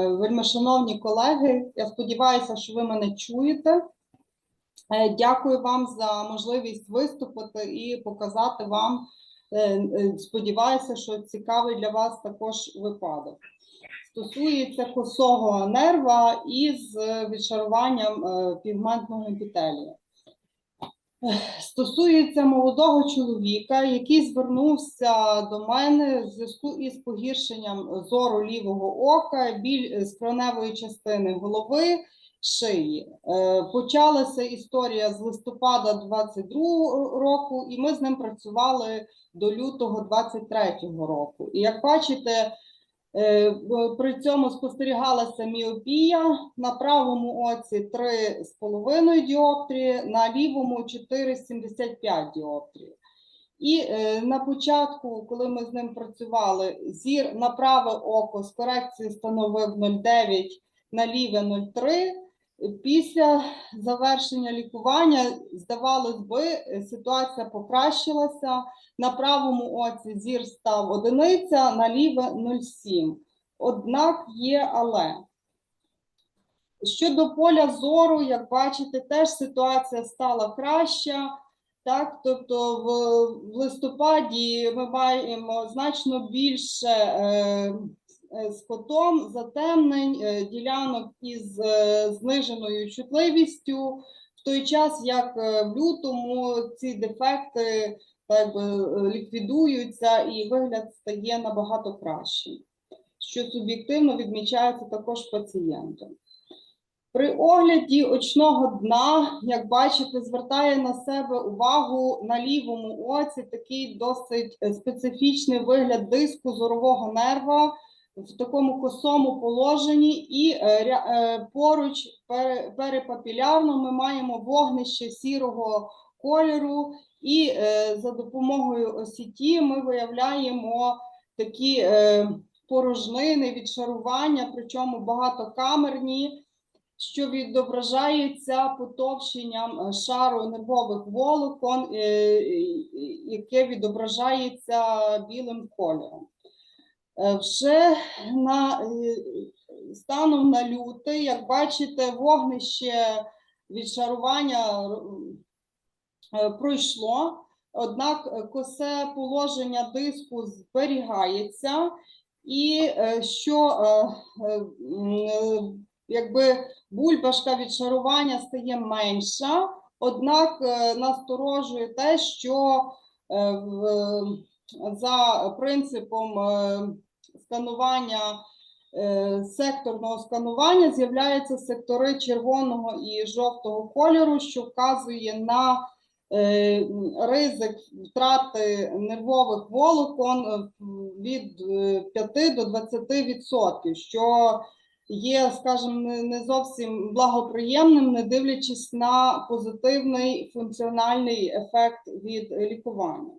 Вельмишановні колеги, я сподіваюся, що ви мене чуєте. Е, Дякую вам за можливість виступити і показати вам. е, е, Сподіваюся, що цікавий для вас також випадок. Стосується косого нерва із відшаруванням пігментного епітелія. Стосується молодого чоловіка, який звернувся до мене в зв'язку із погіршенням зору лівого ока, біль з кроневої частини голови, шиї. Е, Почалася історія з листопада 22 року, і ми з ним працювали до лютого 23 року. І як бачите, Е, При цьому спостерігалася міопія на правому оці 3,5 діоптрії, на лівому 4,75 діоптрії. І е, на початку, коли ми з ним працювали, зір на праве око з корекції становив 0,9, на ліве 0,3. Після завершення лікування, здавалось би, ситуація покращилася. На правому оці зір став одиниця, на ліве 0,7. Однак є але. Щодо поля зору, як бачите, теж ситуація стала краща. Так, тобто в, листопаді ми маємо значно більше е, з котом затемнень, е, ділянок із е, зниженою чутливістю, в той час як е, в лютому ці дефекти так би е, ліквідуються і вигляд стає набагато кращим, що суб'єктивно відмічається також пацієнтом. При огляді очного дна, як бачите, звертає на себе увагу на лівому оці такий досить е, специфічний вигляд диску зорового нерва в такому косому положенні, і е, е, поруч пере- перепапілярно ми маємо вогнище сірого кольору, і е, за допомогою осіті ми виявляємо такі порожнини, відшарування, причому багатокамерні, що відображається потовщенням шару нервових волокон, яке відображається білим кольором. Е, Вже на е, станом на лютий, як бачите, вогнище відшарування е, пройшло, однак косе положення диску зберігається, і що якби бульбашка відшарування стає менша, однак насторожує те, що за принципом сканування. е, Секторного сканування з'являються сектори червоного і жовтого кольору, що вказує на е, ризик втрати нервових волокон е, від е, 5 до 20%, що є, скажімо, не зовсім благоприємним, не дивлячись на позитивний функціональний ефект від лікування.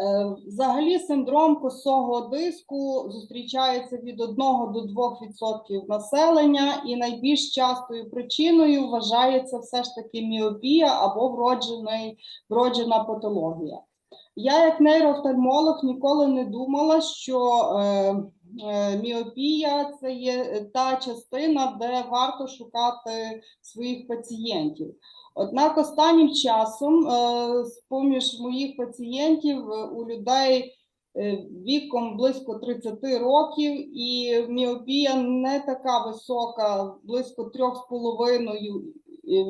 Е, Взагалі синдром косого диску зустрічається від 1 до 2% населення, і найбільш частою причиною вважається все ж таки міопія або вроджений, вроджена патологія. Я, як нейроофтальмолог, ніколи не думала, що е, е, міопія це є та частина, де варто шукати своїх пацієнтів. Однак останнім часом, е, з-поміж моїх пацієнтів, е, у людей е, віком близько 30 років, і міопія не така висока, близько 3,5, е,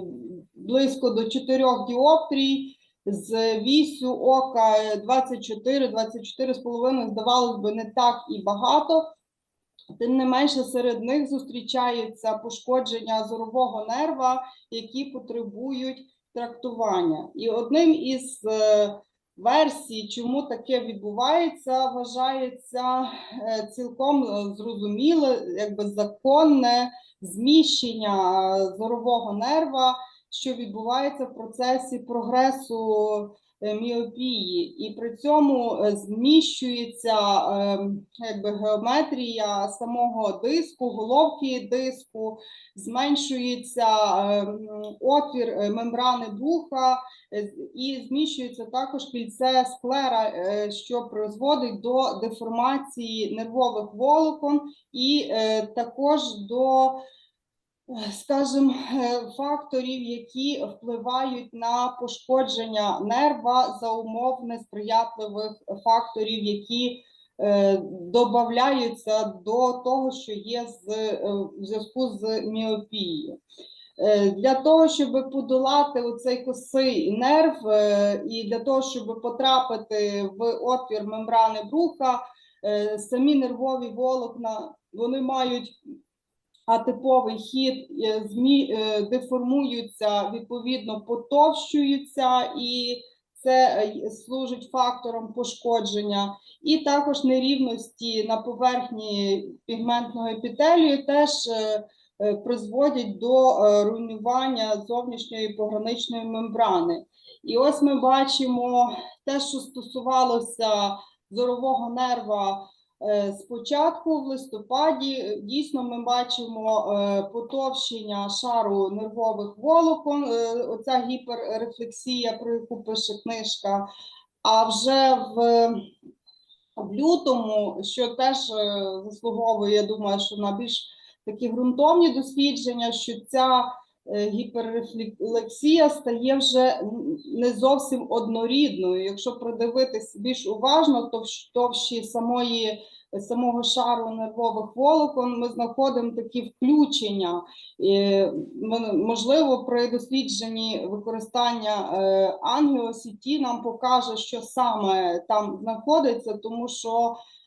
близько до 4 діоптрій, з вісю ока 24, 24,5, здавалось би, не так і багато. Тим не менше, серед них зустрічається пошкодження зорового нерва, які потребують трактування. І одним із е, версій, чому таке відбувається, вважається е, цілком е, зрозуміле, якби законне зміщення е, зорового нерва, що відбувається в процесі прогресу е, міопії, і при цьому е, зміщується е, якби, геометрія самого диску, головки диску, зменшується е, отвір е, мембрани вуха е, і зміщується також кільце склера, що призводить до деформації нервових волокон і також до скажімо, е, факторів, які впливають на пошкодження нерва за умов несприятливих факторів, які е, додаються до того, що є з, е, в зв'язку з міопією. Е, Для того, щоб подолати оцей косий нерв, і для того, щоб потрапити в отвір мембрани бруха, самі нервові волокна вони мають атиповий хід, е, змі, е, деформуються, відповідно потовщуються, і це е, служить фактором пошкодження. І також нерівності на поверхні пігментного епітелію теж призводять до руйнування зовнішньої пограничної мембрани. І ось ми бачимо те, що стосувалося зорового нерва Спочатку в листопаді е, дійсно ми бачимо е, потовщення шару нервових волокон, е, оця гіперрефлексія, про яку пише книжка. А вже в, в лютому, що теж е, заслуговує, я думаю, що на більш такі ґрунтовні дослідження, що ця е, гіперрефлексія стає вже не зовсім однорідною. Якщо придивитись більш уважно, то в товщі самої самого шару нервових волокон ми знаходимо такі включення. Можливо, при дослідженні використання е, ангіосіті нам покаже, що саме там знаходиться, тому що е,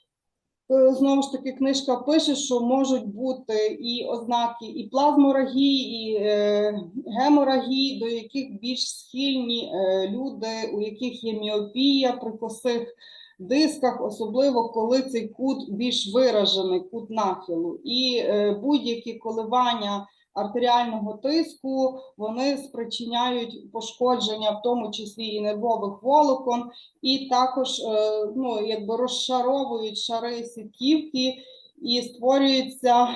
знову ж таки книжка пише, що можуть бути і ознаки і плазморагії, і е, геморагії, до яких більш схильні е, люди, у яких є міопія при косих дисках, особливо коли цей кут більш виражений, кут нахилу. І е, будь-які коливання артеріального тиску вони спричиняють пошкодження, в тому числі і нервових волокон, і також е, ну, якби розшаровують шари сітківки і створюються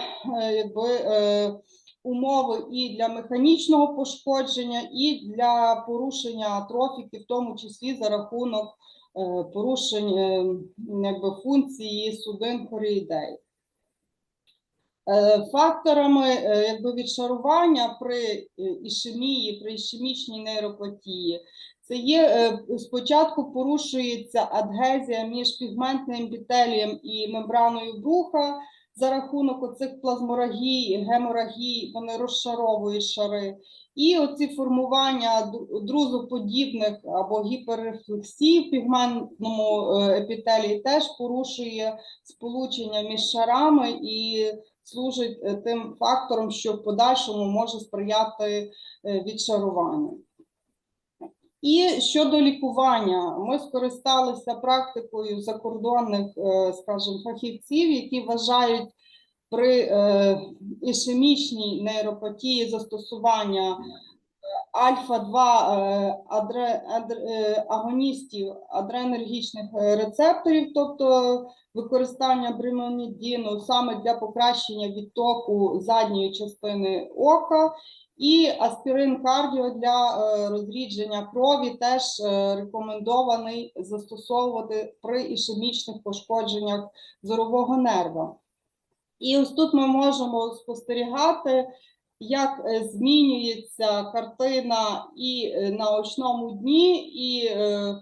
е, якби, е, умови і для механічного пошкодження, і для порушення атрофіки, в тому числі за рахунок порушень якби, функції судин хоріїдей. Е, Факторами е, якби, відшарування при е, ішемії, при ішемічній нейропатії, це є спочатку порушується адгезія між пігментним епітелієм і мембраною бруха за рахунок оцих плазморагій, геморагій, вони розшаровують шари. І оці формування друзоподібних або гіперрефлексій в пігментному епітелії теж порушує сполучення між шарами і служить е, тим фактором, що в подальшому може сприяти відчаруванню. відшаруванню. І щодо лікування, ми скористалися практикою закордонних, е, скажімо, фахівців, які вважають при е, ішемічній нейропатії застосування альфа-2 е, адре, е, агоністів адренергічних е, рецепторів, тобто використання бримонідіну саме для покращення відтоку задньої частини ока, і аспірин кардіо для е, розрідження крові теж рекомендований застосовувати при ішемічних пошкодженнях зорового нерва. І ось тут ми можемо спостерігати, як е, змінюється картина і е, на очному дні, і е,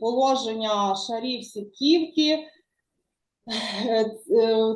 положення шарів сітківки.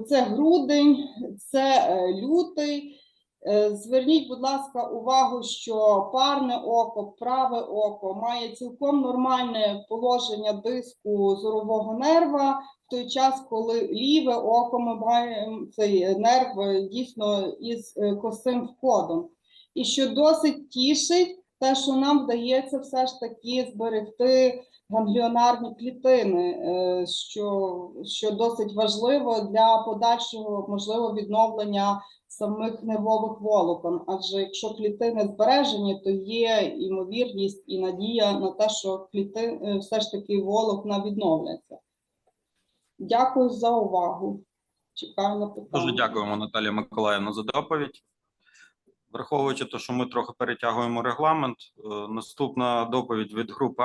Це грудень, це лютий. Е, Зверніть, будь ласка, увагу, що парне око, праве око має цілком нормальне положення диску зорового нерва, в той час, коли ліве око ми маємо цей нерв е, дійсно із е, косим входом. І що досить тішить, те, що нам вдається все ж таки зберегти гангліонарні клітини, що, що досить важливо для подальшого можливо відновлення самих нервових волокон. Адже якщо клітини збережені, то є ймовірність і надія на те, що кліти, е, все ж таки волокна відновляться. Дякую за увагу. Чекаю на питання. Дуже дякуємо, Наталія Миколаївна, за доповідь. Враховуючи те, що ми трохи перетягуємо регламент, е, наступна доповідь від групи